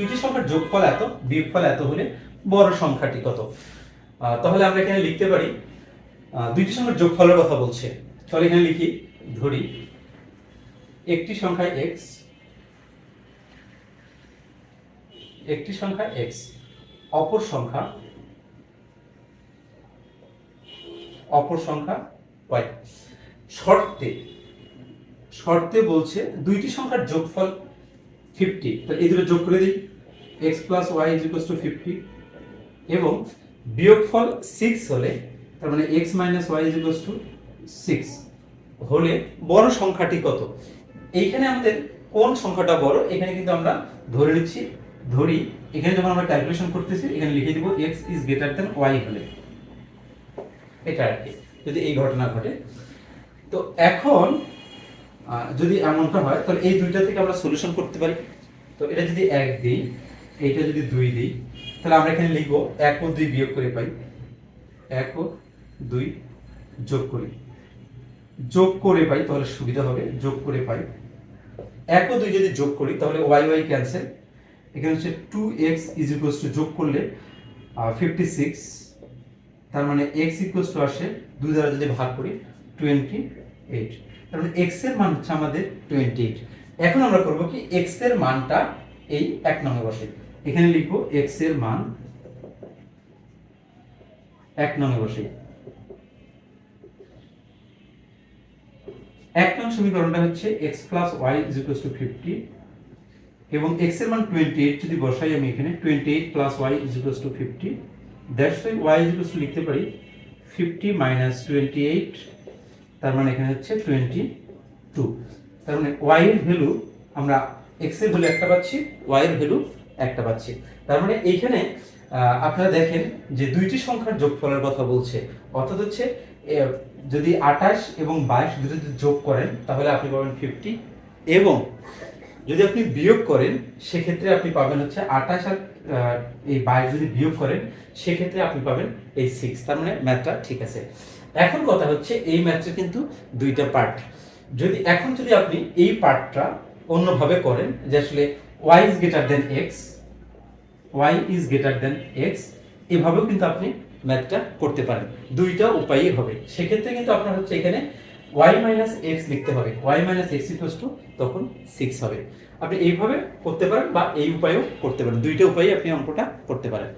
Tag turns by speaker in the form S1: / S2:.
S1: দুইটি সংখ্যার যোগফল এত, বিয়োগফল এত হলে বড় সংখ্যাটি কত? তাহলে আমরা এখানে লিখতে পারি দুইটি সংখ্যার যোগফলের কথা বলছে। তাহলে এখানে লিখি, ধরি, একটি সংখ্যা এক্স একটি সংখ্যা এক্স অপর সংখ্যা অপর সংখ্যা ওয়াই শর্তে শর্তে বলছে দুইটি সংখ্যার যোগফল ফিফটি তাহলে এই দুটো যোগ করে দিই। X plus Y is equal to fifty এবং বিয়োগফল সিক্স হলে তার মানে X minus Y is equal to six হলে বড় সংখ্যাটি কত? এইখানে আমাদের কোন সংখ্যাটা বড়? এখানে কিন্তু আমরা ধরে নিচ্ছি, ধরি, এখানে যখন আমরা ক্যালকুলেশন করতেছি, এখানে লিখে দিব X is greater than Y হলে। এটা আর কি, যদি এই ঘটনা ঘটে। তো এখন যদি এমনটা হয়, তাহলে এই দুইটা থেকে আমরা সলিউশন করতে পারি। তো এটা যদি এক দিই এইটা যদি দুই দিই, তাহলে আমরা এখানে লিখব এক ও দুই বিয়োগ করে পাই। এক ও দুই যোগ করি। যোগ করে পাই, তাহলে সুবিধা হবে, যোগ করে পাই। এক ও দুই যদি যোগ করি, তাহলে ওয়াই ওয়াই ক্যান্সেল। এখানে হচ্ছে two X is equals to যোগ করলে ফিফটি সিক্স তার মানে এক্স ইকুয়ালস টু আসে দুই দ্বারা যদি ভাগ করি টোয়েন্টি এইট তার মানে এক্সের মান হচ্ছে আমাদের টোয়েন্টি এইট এখন আমরা করব কি, এক্সের মানটা এই এক নম্বর বসে। এখানে লিখব এক্সের মান এক নম্বরে বসে। এক নং সমীকরণটা হচ্ছে X plus Y is equals to fifty এবং এক্সের মান টোয়েন্টি এইট যদি বসাই আমি এখানে twenty eight plus Y is equals to fifty that's Y Y is to লিখতে পারি ফিফটি মাইনাস টোয়েন্টি এইট তার মানে এখানে হচ্ছে টোয়েন্টি টু তার মানে ওয়াই এর ভ্যালু আমরা এক্সের ভ্যালু একটা পাচ্ছি ওয়াই এর ভ্যালু একটা পাচ্ছি। তার মানে এইখানে আপনারা দেখেন যে দুইটি সংখ্যার যোগফলের কথা বলছে। অর্থাৎ হচ্ছে যদি আঠাশ এবং বাইশ দুটো যদি যোগ করেন, তাহলে আপনি পাবেন ফিফটি এবং যদি আপনি বিয়োগ করেন, সেক্ষেত্রে আপনি পাবেন হচ্ছে আঠাশ আর এই বাইশ যদি বিয়োগ করেন, সেক্ষেত্রে আপনি পাবেন এই সিক্স তার মানে ম্যাথটা ঠিক আছে। এখন কথা হচ্ছে, এই ম্যাথটা কিন্তু দুইটা পার্ট যদি, এখন যদি আপনি এই পার্টটা অন্যভাবে করেন, যে আসলে Y is greater than X Y is greater than X এভাবেও কিন্তু আপনি ম্যাথটা করতে পারেন। দুইটা উপায়ই হবে। সেক্ষেত্রে কিন্তু আপনার হচ্ছে এখানে ওয়াই মাইনাস এক্স লিখতে হবে। Y minus X equals to তখন সিক্স হবে। আপনি এইভাবে করতে পারেন বা এই উপায়েও করতে পারেন। দুইটা উপায়ে আপনি অঙ্কটা করতে পারেন।